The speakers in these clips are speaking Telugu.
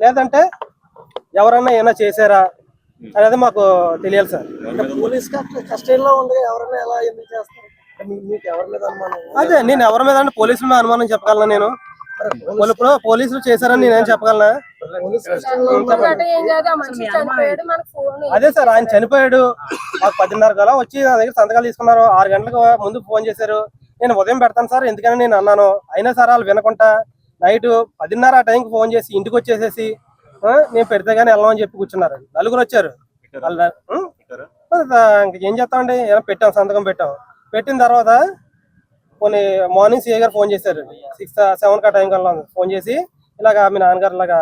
లేదంటే ఎవరన్నా ఏమైనా చేశారా అనేది మాకు తెలియాలి సార్. పోలీస్ కస్టడీలో ఉంది ఎవరైనా ఎలా ఎందుకు చేస్తారు? మీ- మీకు ఎవరి మీద అనుమానం అదే నేను ఎవరి మీద అంటే పోలీసుల మీద అనుమానం చెప్పగలనా నేను? ఇప్పుడు పోలీసులు చేశారని నేనేం చెప్పగలనా? అదే సార్ ఆయన చనిపోయాడు. మాకు పదిన్నర కల వచ్చి నా దగ్గర సంతకాలు తీసుకున్నారు. ఆరు గంటలకు ముందు ఫోన్ చేశారు. నేను ఉదయం పెడతాను సార్ ఎందుకని నేను అన్నాను. అయినా సార్ వాళ్ళు వినకుండా నైట్ పదిన్నర ఆ టైంకి ఫోన్ చేసి ఇంటికి వచ్చేసేసి నేను పెడితే కానీ వెళ్ళమని చెప్పి కూర్చున్నారు. నలుగురు వచ్చారు. ఇంక ఏం చేస్తామండి? ఏదో పెట్టాం సంతకం పెట్టాం. పెట్టిన తర్వాత కొన్ని మార్నింగ్ సీఏ గారు ఫోన్ చేశారు. సిక్స్ సెవెన్ కా టైం కల్లా ఫోన్ చేసి ఇలాగా మీ నాన్నగారు ఇలాగా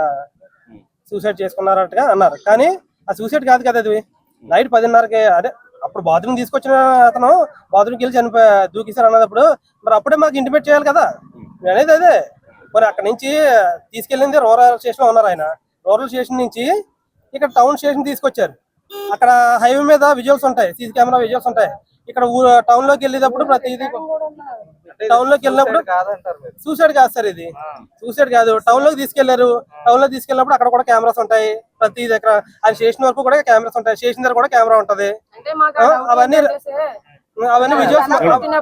సూసైడ్ చేసుకున్నారట్టుగా అన్నారు. కానీ ఆ సూసైడ్ కాదు కదా అది. నైట్ పదిన్నరకి అదే అప్పుడు బాత్రూమ్ తీసుకొచ్చిన అతను బాత్రూమ్కి వెళ్ళి చనిపోయి దూకిసారు అన్నప్పుడు మరి అప్పుడే మాకు ఇంటిమేట్ చేయాలి కదా. అనేది అదే. మరి అక్కడ నుంచి తీసుకెళ్ళింది రూరల్ స్టేషన్ ఉన్నారు ఆయన. రూరల్ స్టేషన్ నుంచి ఇక్కడ టౌన్ స్టేషన్ తీసుకొచ్చారు. అక్కడ హైవే మీద విజువల్స్ ఉంటాయి సీసీ కెమెరా విజువల్స్ ఉంటాయి. ఇక్కడ టౌన్లోకి వెళ్ళేటప్పుడు ప్రతిదీ టౌన్లోకి వెళ్ళినప్పుడు సూసైడ్ కాదు సార్ ఇది. సూసైడ్ కాదు. టౌన్లోకి తీసుకెళ్ళారు. టౌన్లోకి తీసుకెళ్ళినప్పుడు అక్కడ కూడా కెమెరాస్ ఉంటాయి. ప్రతి దగ్గర ఆయన స్టేషన్ వరకు కూడా కెమెరాస్ ఉంటాయి. స్టేషన్ దగ్గర కూడా కెమెరా ఉంటది. అవన్నీ అవన్నీ విజువల్స్ తిరిగాడంట.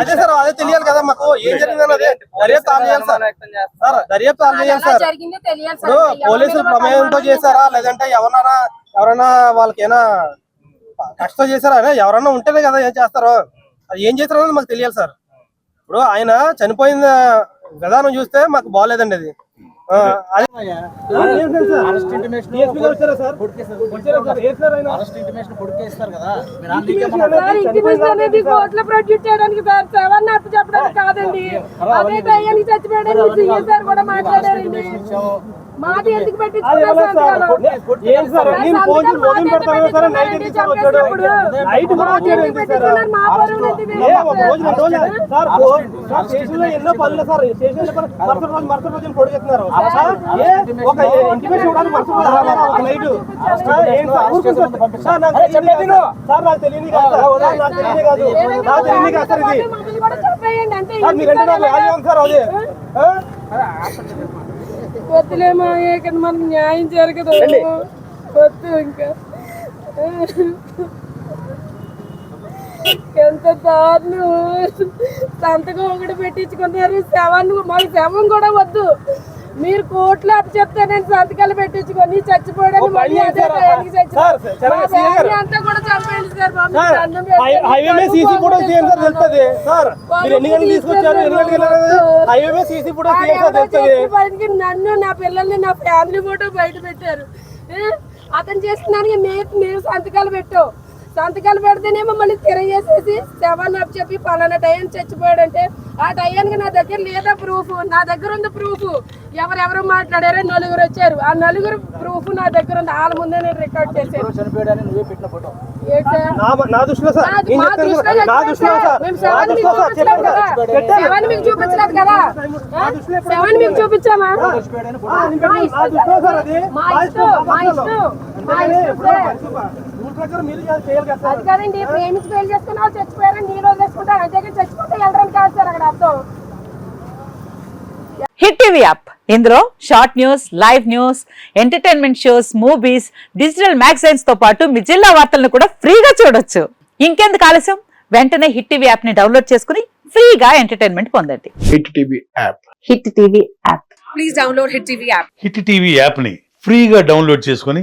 అదే సార్ అదే తెలియాలి కదా మాకు. ఏం జరిగిందని అదే దర్యాప్తు సార్. సార్ దర్యాప్తు ఎలా సార్. జరిగిందో తెలియాలి సార్. ఇప్పుడు పోలీసులు ప్రమేయంతో చేశారా? లేదంటే ఎవరన్నా ఎవరైనా వాళ్ళకైనా కష్టం చేశారా? ఎవరన్నా ఉంటేనే కదా ఏం చేస్తారో. అది ఏం చేస్తారో మాకు తెలియాలి సార్. ఇప్పుడు ఆయన చనిపోయిన విధానం చూస్తే మాకు బాగాలేదండి అది. కోర్టులో ప్రొడ్యూస్ చేయడానికి సార్. సెవెన్ అప్పు చెప్పడానికి కాదండి. అదే దయ్యానికి సార్ కూడా మాట్లాడారండి. మాది ఎందుకు ఎన్నో పనులు సార్ స్టేషన్ మరుసటి రోజు మరుసటి రోజు పొడిగెత్తున్నారు సార్, ఏ, ఒక ఇంటిమేషన్ ఇవ్వడానికి మరుసటి రోజు నైట్. సార్, నాకు తెలియదు. సార్ నాకు తెలియదు కాదు. నాకు తెలియదు కాదు. నాకు తెలియదు కాదు సార్ ఇది. మీరంటే నాకు సార్ అది? వద్దులేమో ఇక్కడ మనకు న్యాయం జరగదు. వద్దు ఇంకా. ఎంత దారుణం. సంతకం ఒకటి పెట్టించుకున్నారు. శవాన్ని మాకు శవం కూడా వద్దు. మీరు కోట్లు అప్పు చెప్తానని సంతకాలు పెట్టించుకొని పని మళ్ళీ అదే? టయానికి అంతా కూడా చంపేయండి హైవే మీద సీసీ ఫుటేజ్ తీయండి సార్ తెలుస్తుంది. సార్ మీరు ఎన్ని గంటలు తీసుకొచ్చారు? ఎన్ని గంటలకు వెళ్ళారు? హైవే మీద సీసీ ఫుటేజ్ తీయండి సార్ తెలుస్తుంది. నన్ను నా పిల్లల్ని నా ఫ్యామిలీ ఫోటో బయట పెట్టారు? అతను చేసిన దానికి మేము సంతకాలు పెట్టాం సంతకాలు పెడితేనేమో మళ్ళీ తిరగేసేసి శవాన్ని అప్పు చెప్పి పలానా టైం చచ్చిపోయాడంటే ఆ టయానికి నా దగ్గర లేదా ప్రూఫ్ నా దగ్గర ఉంది ప్రూఫ్ ఎవరెవరు మాట్లాడారో నలుగురు వచ్చారు. ఆ నలుగురు ప్రూఫ్ నా దగ్గర ఉంది. వాళ్ళ ముందే నేను రికార్డ్ చేశాను. శవాన్ని మీకు చూపించలేదు కదా. శవాన్ని మీకు చూపించామా? మా ఇష్టం దృష్టిలో సార్ అది మా ఇష్టం మా ఇష్టం. అది కాదండి ప్రేమించి పెళ్ళి చేసుకున్న వాళ్ళు చచ్చిపోయారని నేను వదిలేసుకుంటాను అంతేగా చచ్చిపోతే వెళ్ళరని కాదు సార్ అక్కడ అర్థం. Hit TV app. ఇందులో short news live news entertainment shows movies digital మ్యాగజైన్స్తో పాటు మీ జిల్లా వార్తలను కూడా ఫ్రీగా చూడొచ్చు. ఇంకెందుకు ఆలస్యం? వెంటనే హిట్ టీవీ యాప్ని డౌన్లోడ్ చేసుకుని ఫ్రీగా ఎంటర్టైన్మెంట్ పొందండి. Hit TV app. Hit TV app. Hit TV యాప్ని ఫ్రీగా డౌన్లోడ్ చేసుకొని